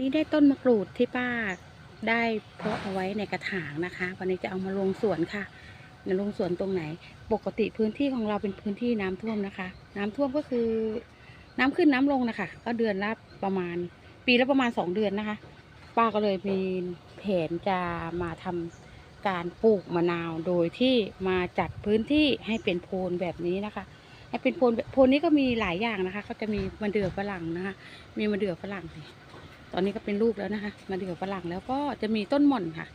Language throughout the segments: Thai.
นี่ได้ต้นมะกรูดที่ป้าได้เพาะเอาไว้ในกระถางนะคะ วันนี้จะเอามาลงสวนค่ะในลงสวนตรงไหน ปกติพื้นที่ของเราเป็นพื้นที่น้ำท่วมนะคะ น้ำท่วมก็คือ น้ำขึ้นน้ำลงนะคะ ก็เดือนละประมาณ ปีละประมาณสองเดือนนะคะ ป้าก็เลยมีแผนจะมาทำการปลูกมะนาวโดยที่มาจัดพื้นที่ให้เป็นโพนแบบนี้นะคะให้เป็นโพนโพนนี้ก็มีหลายอย่างนะคะเขาจะมีมะเดื่อฝรั่งนะคะ มีมะเดื่อฝรั่งนี่ ตอนนี้ก็เป็นลูกแล้วนะคะมะเดื่อฝรั่งแล้วก็จะมีต้นหม่อนค่ะ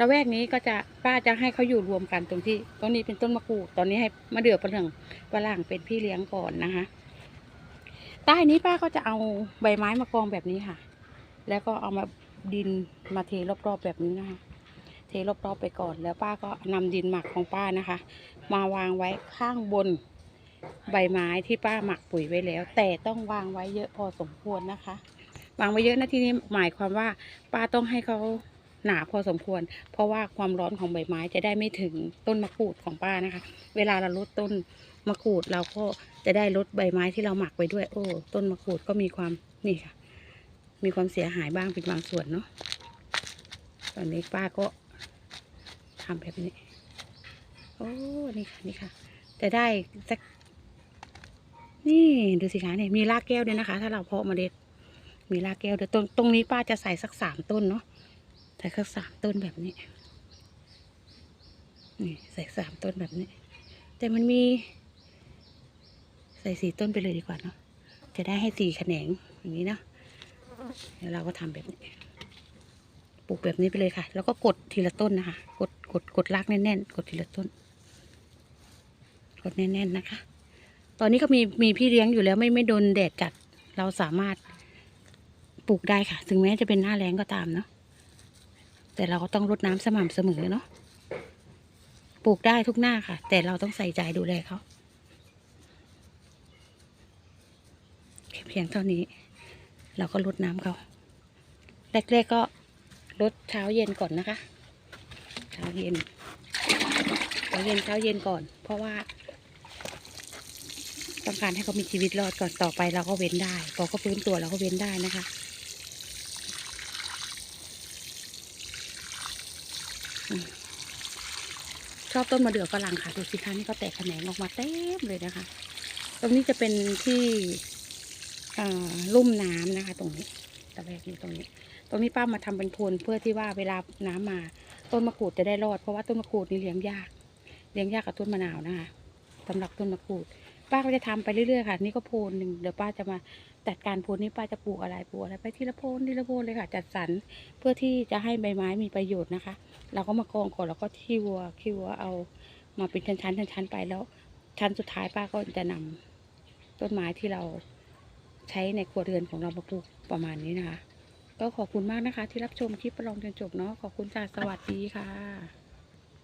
ระแวกนี้ก็จะป้าจะให้เขาอยู่รวมกันตรงที่ตรงนี้เป็นต้นมะกรูดตอนนี้ให้มะเดื่อฝรั่งฝรั่งเป็นพี่เลี้ยงก่อนนะคะ ใต้นี้ป้าก็จะเอาใบไม้มากองแบบนี้ค่ะ แล้วก็เอามาดินมาเทรอบๆแบบนี้นะคะเทรอบๆไปก่อน แล้วป้าก็นำดินหมักของป้านะคะ มาวางไว้ข้างบนใบไม้ที่ป้าหมักปุ๋ยไว้แล้ว แต่ต้องวางไว้เยอะพอสมควรนะคะ วางไว้เยอะนะที่นี้หมายความว่าป้าต้องให้เขาหนาพอสมควร เพราะว่าความร้อนของใบไม้จะได้ไม่ถึงต้นมะกรูดของป้านะคะ เวลาเราลดต้นมะกรูดเราก็จะได้ลดใบไม้ที่เราหมักไว้ด้วย โอ้ ต้นมะกรูดก็มีความนี่ค่ะ มีความเสียหายบ้างเป็นบางส่วนเนาะตอนนี้ป้าก็ทำแบบนี้ โอ้ นี่ค่ะ นี่ค่ะ จะได้สัก นี่ดูสิคะเนี่ยมีรากแก้วด้วยนะคะ ถ้าเราเพาะเมล็ด มีรากแก้วเดี๋ยวตรงตรงนี้ป้าจะใส่สักสามต้นเนาะใส่สักสามต้นแบบนี้นี่ใส่สามต้นแบบนี้ แต่มันมี ใส่สี่ต้นไปเลยดีกว่าเนาะจะได้ให้สี่แขนงอย่างนี้เนาะเดี๋ยวเราก็ทำแบบนี้ปลูกแบบนี้ไปเลยค่ะ แล้วก็กดทีละต้นนะคะ กดกดกดรากแน่นๆกดทีละต้น กดแน่นๆนะคะ ตอนนี้ก็มีมีพี่เลี้ยงอยู่แล้วไม่ไม่โดนแดดจัดเราสามารถ ปลูกได้ค่ะ ถึงแม้จะเป็นหน้าแล้งก็ตามเนาะแต่เราก็ต้องรดน้ำสม่ำเสมอเนาะปลูกได้ทุกหน้าค่ะ แต่เราต้องใส่ใจดูแลเขาเพียงเท่านี้ เราก็รดน้ำเขาแรกๆก็ลดเช้าเย็นก่อนนะคะ เช้าเย็นเช้าเย็นเช้าเย็นก่อน เพราะว่า ต้องการให้เขามีชีวิตรอดก่อนต่อไปเราก็เว้นได้พอเขาฟื้นตัวเราก็เว้นได้นะคะ อืม ชอบต้นมะเดื่อฝรั่งค่ะดูสิคะนี่ก็แตกแขนงออกมาเต็มเลยนะคะ ตรงนี้จะเป็นที่ลุ่มน้ำนะคะ ตรงนี้ตะแวกนี้ตรงนี้ ตรงนี้ป้ามาทำเป็นโพนเพื่อที่ว่าเวลาน้ำมา ต้นมะกรูดจะได้รอดเพราะว่าต้นมะกรูดนี่เลี้ยงยากเลี้ยงยากกับต้นมะนาวนะคะสำหรับต้นมะกรูด ป้าก็จะทำไปเรื่อยๆค่ะ นี่ก็โพนหนึ่งเดี๋ยวป้าจะมาจัดการโพนนี้ป้าจะปลูกอะไรปลูกอะไรไปทีละโพนทีละโพนเลยค่ะ จัดสรรเพื่อที่จะให้ใบไม้มีประโยชน์นะคะ เราก็มากองก่อนแล้วก็ที่วัวขี้วัวเอามาเป็นชั้นๆชั้นๆไปแล้ว ชั้นสุดท้ายป้าก็จะนำต้นไม้ที่เราใช้ในครัวเรือนของเรามาปลูกประมาณนี้นะคะ ก็ขอบคุณมากนะคะ ที่รับชมคลิปประลองจนจบเนาะขอบคุณจ้าสวัสดีค่ะ